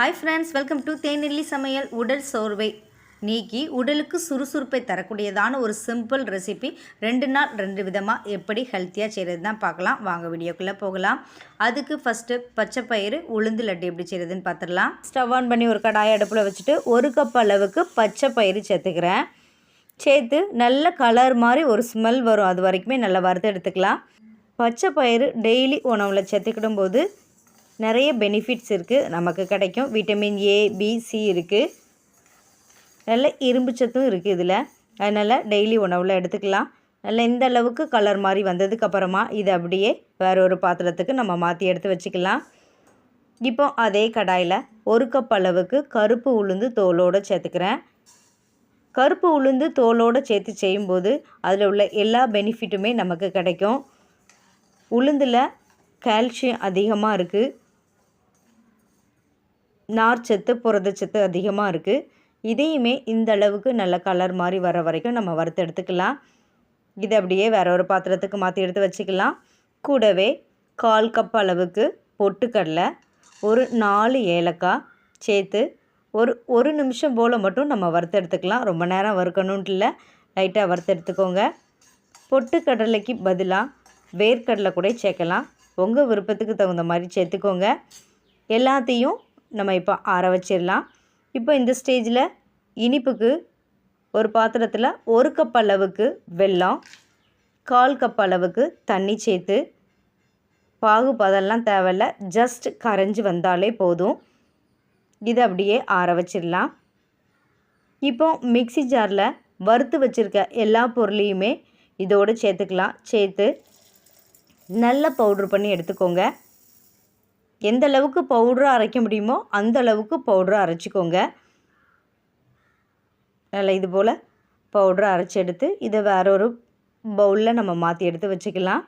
Hi friends welcome to Thenelli சமையல் உடல் சோர்வை. நீக்கி உடலுக்கு சுறுசுறுப்பை தரக்கூடியதான ஒரு சிம்பிள் ரெசிபி ரெண்டு நாள் ரெண்டு விதமாக எப்படி ஹெல்த்தியாக செய்கிறது தான் பார்க்கலாம். வாங்க வீடியோக்குள்ளே போகலாம். அதுக்கு ஃபஸ்ட்டு பச்சை பயிறு உளுந்து லட்டு எப்படி செய்கிறதுன்னு பார்த்துடலாம். ஸ்டவ் ஆன் பண்ணி ஒரு கடாயை அடுப்பில் வச்சுட்டு ஒரு கப் அளவுக்கு பச்சை பயிறு சேர்த்துக்கிறேன். சேர்த்து நல்ல கலர் மாதிரி ஒரு ஸ்மெல் வரும். அது வரைக்குமே நல்லா வறுத்து எடுத்துக்கலாம். பச்சை பயிறு டெய்லி உணவில் சேர்த்துக்கிடும் போது நிறைய பெனிஃபிட்ஸ் இருக்குது நமக்கு கிடைக்கும். விட்டமின் ஏ பி சி இருக்குது நல்ல இரும்பு சத்தும் இருக்குது இதில். அதனால் டெய்லி உணவில் எடுத்துக்கலாம். நல்லா இந்த அளவுக்கு கலர் மாதிரி வந்ததுக்கப்புறமா இதை அப்படியே வேறு ஒரு பாத்திரத்துக்கு நம்ம மாற்றி எடுத்து வச்சுக்கலாம். இப்போ அதே கடாயில் ஒரு கப் அளவுக்கு கருப்பு உளுந்து தோலோடு சேர்த்துக்கிறேன். கருப்பு உளுந்து தோலோடு சேர்த்து செய்யும்போது அதில் உள்ள எல்லா பெனிஃபிட்டுமே நமக்கு கிடைக்கும். உளுந்தில் கால்சியம் அதிகமாக இருக்குது நார்ச்சத்து புரதச்சத்து அதிகமாக இருக்குது இதையுமே இந்த அளவுக்கு நல்ல கலர் மாதிரி வர வரைக்கும் நம்ம வறுத்து எடுத்துக்கலாம். இதை அப்படியே வேற ஒரு பாத்திரத்துக்கு மாற்றி எடுத்து வச்சுக்கலாம். கூடவே கால் கப் அளவுக்கு பொட்டுக்கடலை ஒரு நாலு ஏலக்காய் சேர்த்து ஒரு ஒரு நிமிஷம் போல் மட்டும் நம்ம வறுத்து எடுத்துக்கலாம். ரொம்ப நேரம் வறுக்கணுன்ட்டு இல்லை. லைட்டாக வறுத்து எடுத்துக்கோங்க. பொட்டுக்கடலைக்கு பதிலாக வேர்க்கடலை கூட சேர்க்கலாம். உங்கள் விருப்பத்துக்கு தகுந்த மாதிரி சேர்த்துக்கோங்க. எல்லாத்தையும் நம்ம இப்போ ஆற வச்சிடலாம். இப்போ இந்த ஸ்டேஜில் இனிப்புக்கு ஒரு பாத்திரத்தில் ஒரு கப் அளவுக்கு வெல்லம் கால் கப் அளவுக்கு தண்ணி சேர்த்து பாகு பதெல்லாம் தேவையில்ல ஜஸ்ட் கரைஞ்சி வந்தாலே போதும். இதை அப்படியே ஆற வச்சிடலாம். இப்போ மிக்சி ஜாரில் வறுத்து வச்சுருக்க எல்லா பொருளையுமே இதோடு சேர்த்துக்கலாம். சேர்த்து நல்ல பவுட்ரு பண்ணி எடுத்துக்கோங்க. எந்த அளவுக்கு பவுடராக அரைக்க முடியுமோ அந்த அளவுக்கு பவுடராக அரைச்சிக்கோங்க. நல்லா இது போல் பவுடரை அரைச்சி எடுத்து இதை வேற ஒரு பவுலில் நம்ம மாற்றி எடுத்து வச்சுக்கலாம்.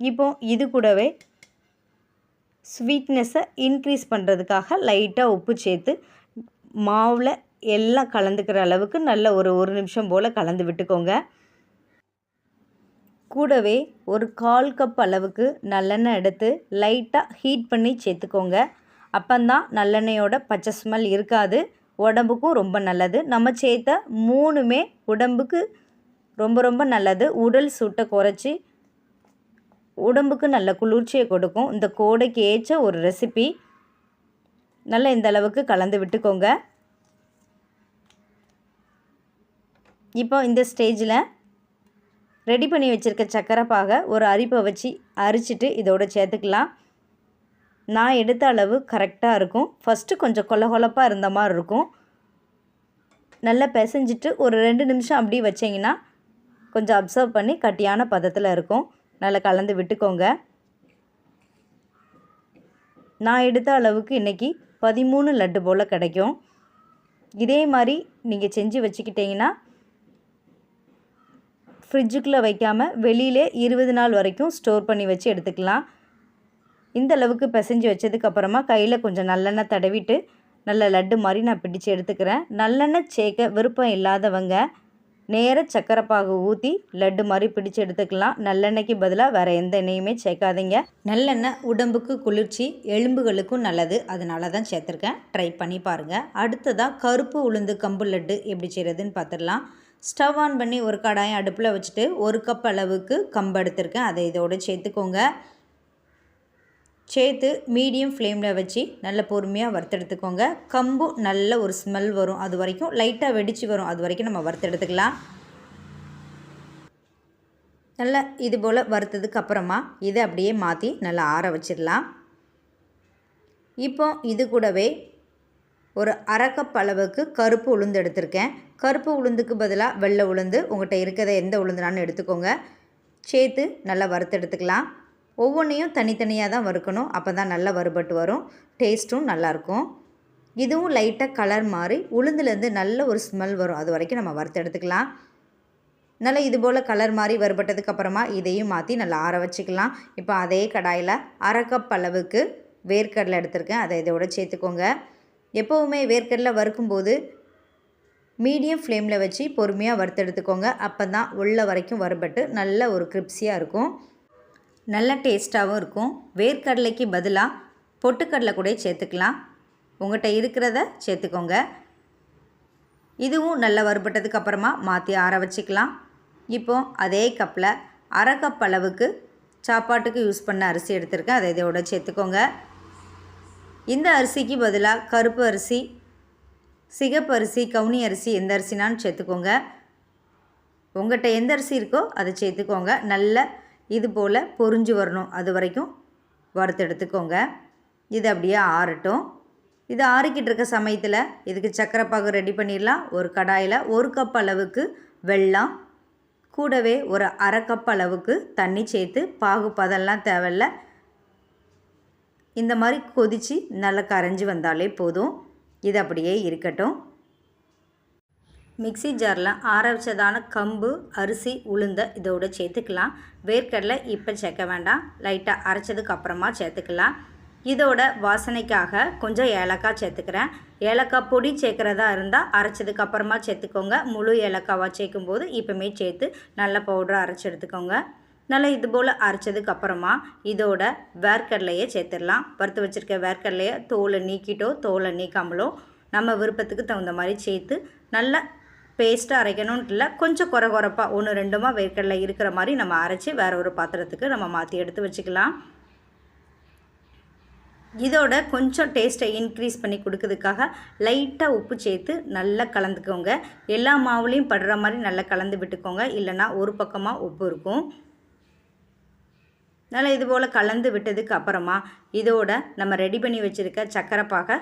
இப்போ இது கூடவே ஸ்வீட்னஸை இன்க்ரீஸ் பண்ணுறதுக்காக லைட்டாக உப்பு சேர்த்து மாவில் எல்லாம் கலந்துக்கிற அளவுக்கு நல்ல ஒரு ஒரு நிமிஷம் போல் கலந்து விட்டுக்கோங்க. கூடவே ஒரு கால் கப் அளவுக்கு நல்லெண்ணெய் எடுத்து லைட்டாக ஹீட் பண்ணி சேர்த்துக்கோங்க. அப்போந்தான் நல்லெண்ணெயோட பச்சை ஸ்மெல் இருக்காது. உடம்புக்கும் ரொம்ப நல்லது. நம்ம சேர்த்த மூணுமே உடம்புக்கு ரொம்ப ரொம்ப நல்லது. உடல் சூட்டை குறைச்சி உடம்புக்கு நல்ல குளிர்ச்சியை கொடுக்கும். இந்த கோடைக்கு ஏற்ற ஒரு ரெசிபி. நல்லா இந்த அளவுக்கு கலந்து விட்டுக்கோங்க. இப்போ இந்த ஸ்டேஜில் ரெடி பண்ணி வச்சுருக்க சக்கரை பாகை ஒரு அரிப்பை வச்சு அரிச்சிட்டு இதோட சேர்த்துக்கலாம். நான் எடுத்த அளவு கரெக்டாக இருக்கும். ஃபஸ்ட்டு கொஞ்சம் கொல கொலப்பாக இருந்த மாதிரி இருக்கும். நல்லா பிசைஞ்சிட்டு ஒரு ரெண்டு நிமிஷம் அப்படி வச்சிங்கன்னா கொஞ்சம் அப்சர்வ் பண்ணி கட்டியான பதத்தில் இருக்கும். நல்லா கலந்து விட்டுக்கோங்க. நான் எடுத்த அளவுக்கு இன்றைக்கி பதிமூணு லட்டு போல் கிடைக்கும். இதே மாதிரி நீங்கள் செஞ்சு வச்சுக்கிட்டிங்கன்னா ஃப்ரிட்ஜுக்குள்ளே வைக்காமல் வெளியிலே இருபது நாள் வரைக்கும் ஸ்டோர் பண்ணி வச்சு எடுத்துக்கலாம். இந்த அளவுக்கு பிசைஞ்சு வச்சதுக்கப்புறமா கையில் கொஞ்சம் நல்லெண்ணெய் தடவிட்டு நல்ல லட்டு மாதிரி நான் பிடிச்சு எடுத்துக்கிறேன். நல்லெண்ணெய் சேர்க்க விருப்பம் இல்லாதவங்க நேர சக்கரைப்பாகு ஊற்றி லட்டு மாதிரி பிடிச்சு எடுத்துக்கலாம். நல்லெண்ணெய்க்கு பதிலாக வேறு எந்த எண்ணெயுமே சேர்க்காதீங்க. நல்லெண்ணெய் உடம்புக்கு குளிர்ச்சி எலும்புகளுக்கும் நல்லது. அதனால தான் சேர்த்துருக்கேன். ட்ரை பண்ணி பாருங்கள் அடுத்ததாக கருப்பு உளுந்து கம்பு லட்டு எப்படி செய்கிறதுன்னு பார்த்துடலாம். ஸ்டவ் ஆன் பண்ணி ஒரு கடாயை அடுப்பில் வச்சுட்டு ஒரு கப் அளவுக்கு கம்பு எடுத்திருக்கேன். அதை இதோடு சேர்த்துக்கோங்க. சேர்த்து மீடியம் ஃப்ளேமில் வச்சு நல்ல பொறுமையாக வறுத்தெடுத்துக்கோங்க. கம்பு நல்ல ஒரு ஸ்மெல் வரும். அது வரைக்கும் லைட்டாக வெடித்து வரும். அது வரைக்கும் நம்ம வறுத்தெடுத்துக்கலாம். நல்லா இது போல் வறுத்ததுக்கு அப்புறமா இதை அப்படியே மாற்றி நல்லா ஆற வச்சிடலாம். இப்போ இது கூடவே ஒரு அரை கப் அளவுக்கு கருப்பு உளுந்து எடுத்திருக்கேன். கருப்பு உளுந்துக்கு பதிலாக வெள்ளை உளுந்து. உங்கள்கிட்ட இருக்கிறத எந்த உளுந்துனாலும் எடுத்துக்கோங்க. சேர்த்து நல்லா வறுத்து எடுத்துக்கலாம். ஒவ்வொன்றையும் தனித்தனியாக தான் வறுக்கணும். அப்போ தான் நல்லா வறுபட்டு வரும். டேஸ்ட்டும் நல்லாயிருக்கும் இதுவும் லைட்டாக கலர் மாறி உளுந்துலேருந்து நல்ல ஒரு ஸ்மெல் வரும். அது வரைக்கும் நம்ம வறுத்து எடுத்துக்கலாம். நல்லா இது போல் கலர் மாதிரி வறுபட்டதுக்கு அப்புறமா இதையும் மாற்றி நல்லா ஆற வச்சுக்கலாம். இப்போ அதே கடாயில் அரை கப் அளவுக்கு வேர்க்கடலை எடுத்திருக்கேன். அதை இதோட சேர்த்துக்கோங்க. எப்போவுமே வேர்க்கடலை வறுக்கும்போது மீடியம் ஃப்ளேமில் வச்சு பொறுமையாக வறுத்தெடுத்துக்கோங்க அப்போ தான் உள்ள வரைக்கும் வறுபட்டு நல்ல ஒரு கிரிப்ஸியாக இருக்கும். நல்ல டேஸ்ட்டாகவும் இருக்கும். வேர்க்கடலைக்கு பதிலாக பொட்டுக்கடலை கூட சேர்த்துக்கலாம். உங்கள்கிட்ட இருக்கிறத சேர்த்துக்கோங்க. இதுவும் நல்லா வறுபட்டதுக்கு அப்புறமா மாற்றி ஆற வச்சுக்கலாம். இப்போ அதே கப்பில் அரை கப் அளவுக்கு சாப்பாட்டுக்கு யூஸ் பண்ண அரிசி எடுத்திருக்கேன். அதை இதோட சேர்த்துக்கோங்க. இந்த அரிசிக்கு பதிலாக கருப்பு அரிசி சிகப்பு அரிசி கவுனி அரிசி எந்த அரிசினான்னு சேர்த்துக்கோங்க. உங்கள்கிட்ட எந்த அரிசி இருக்கோ அதை சேர்த்துக்கோங்க. நல்ல இது போல் பொரிஞ்சு வரணும். அது வரைக்கும் வறுத்து எடுத்துக்கோங்க. இது அப்படியே ஆறட்டும். இது ஆறிக்கிட்டு இருக்க சமயத்தில் இதுக்கு சக்கரை பாகு ரெடி பண்ணிடலாம். ஒரு கடாயில் ஒரு கப் அளவுக்கு வெல்லம் கூடவே ஒரு அரை கப் அளவுக்கு தண்ணி சேர்த்து பாகு பதெல்லாம் தேவையில்ல. இந்த மாதிரி கொதித்து நல்லா கரைஞ்சி வந்தாலே போதும். இது அப்படியே இருக்கட்டும். மிக்ஸி ஜாரில் ஆற வச்சதான கம்பு அரிசி உளுந்த இதோட சேர்த்துக்கலாம். வேர்க்கடலை இப்போ சேர்க்க வேண்டாம். லைட்டாக அரைச்சதுக்கு அப்புறமா சேர்த்துக்கலாம். இதோட வாசனைக்காக கொஞ்சம் ஏலக்காய் சேர்த்துக்கிறேன். ஏலக்காய் பொடி சேர்க்குறதா இருந்தால் அரைச்சதுக்கு அப்புறமா சேர்த்துக்கோங்க. முழு ஏலக்காவாக சேர்க்கும்போது இப்போமே சேர்த்து நல்ல பவுடராக அரைச்சி எடுத்துக்கோங்க. நல்லா இது போல் அரைச்சதுக்கு அப்புறமா இதோட வேர்க்கடலையை சேர்த்துடலாம். வறுத்து வச்சுருக்க வேர்க்கடலையை தோலை நீக்கிட்டோ தோலை நீக்காமலோ நம்ம விருப்பத்துக்கு தகுந்த மாதிரி சேர்த்து நல்லா பேஸ்ட்டாக அரைக்கணும்னு இல்லை கொஞ்சம் குறை குறைப்பாக ஒன்று ரெண்டுமா வேர்க்கடலை இருக்கிற மாதிரி நம்ம அரைச்சி வேறு ஒரு பாத்திரத்துக்கு நம்ம மாற்றி எடுத்து வச்சுக்கலாம். இதோட கொஞ்சம் டேஸ்ட்டை இன்க்ரீஸ் பண்ணி கொடுக்கறதுக்காக லைட்டாக உப்பு சேர்த்து நல்லா கலந்துக்கோங்க. எல்லா மாவுலேயும் படுற மாதிரி நல்லா கலந்து விட்டுக்கோங்க. இல்லைனா ஒரு பக்கமாக உப்பு இருக்கும். நல்லா இது போல் கலந்து விட்டதுக்கு அப்புறமா இதோட நம்ம ரெடி பண்ணி வச்சுருக்க சக்கரை பாகை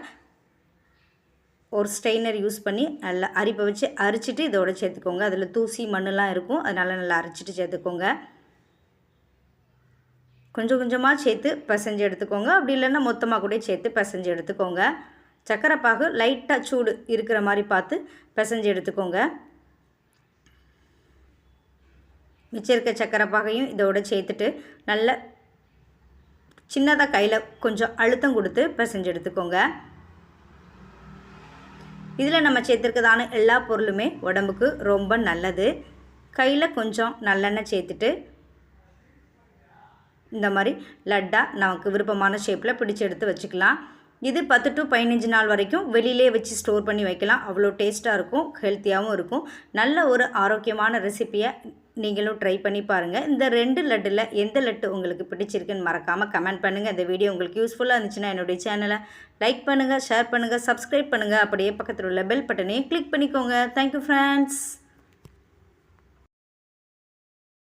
ஒரு ஸ்ட்ரெயினர் யூஸ் பண்ணி நல்லா அரிப்பை வச்சு அரிச்சிட்டு இதோட சேர்த்துக்கோங்க. அதில் தூசி மண்ணெலாம் இருக்கும். அதனால் நல்லா அரைச்சிட்டு சேர்த்துக்கோங்க. கொஞ்சம் கொஞ்சமாக சேர்த்து பிசைஞ்சு எடுத்துக்கோங்க. அப்படி இல்லைன்னா மொத்தமாக கூட சேர்த்து பிசைஞ்சு எடுத்துக்கோங்க. சக்கரை பாகு லைட்டாக சூடு இருக்கிற மாதிரி பார்த்து பிசைஞ்சு எடுத்துக்கோங்க. மிச்சம் இருக்க சக்கரை பாகையும் இதோட சேர்த்துட்டு நல்ல சின்னதாக கையில் கொஞ்சம் அழுத்தம் கொடுத்து பிசைஞ்சு எடுத்துக்கோங்க. இதில் நம்ம சேர்த்துருக்கதான எல்லா பொருளுமே உடம்புக்கு ரொம்ப நல்லது. கையில் கொஞ்சம் நல்லெண்ணெய் சேர்த்துட்டு இந்த மாதிரி லட்டாக நமக்கு விருப்பமான ஷேப்பில் பிடிச்சி எடுத்து வச்சுக்கலாம். இது பத்து டு பதினஞ்சு நாள் வரைக்கும் வெளியிலே வச்சு ஸ்டோர் பண்ணி வைக்கலாம். அவ்வளோ டேஸ்ட்டாக இருக்கும் ஹெல்த்தியாகவும் இருக்கும். நல்ல ஒரு ஆரோக்கியமான ரெசிப்பியை நீங்களும் ட்ரை பண்ணி பாருங்கள் இந்த ரெண்டு லட்டில் எந்த லட்டு உங்களுக்கு பிடிச்சிருக்குன்னு மறக்காமல் கமெண்ட் பண்ணுங்கள் இந்த வீடியோ உங்களுக்கு யூஸ்ஃபுல்லாக இருந்துச்சுன்னா என்னுடைய சேனலை லைக் பண்ணுங்கள் ஷேர் பண்ணுங்கள் சப்ஸ்கிரைப் பண்ணுங்கள் அப்படியே பக்கத்தில் உள்ள பெல் பட்டனையும் கிளிக் பண்ணிக்கோங்க. Thank you friends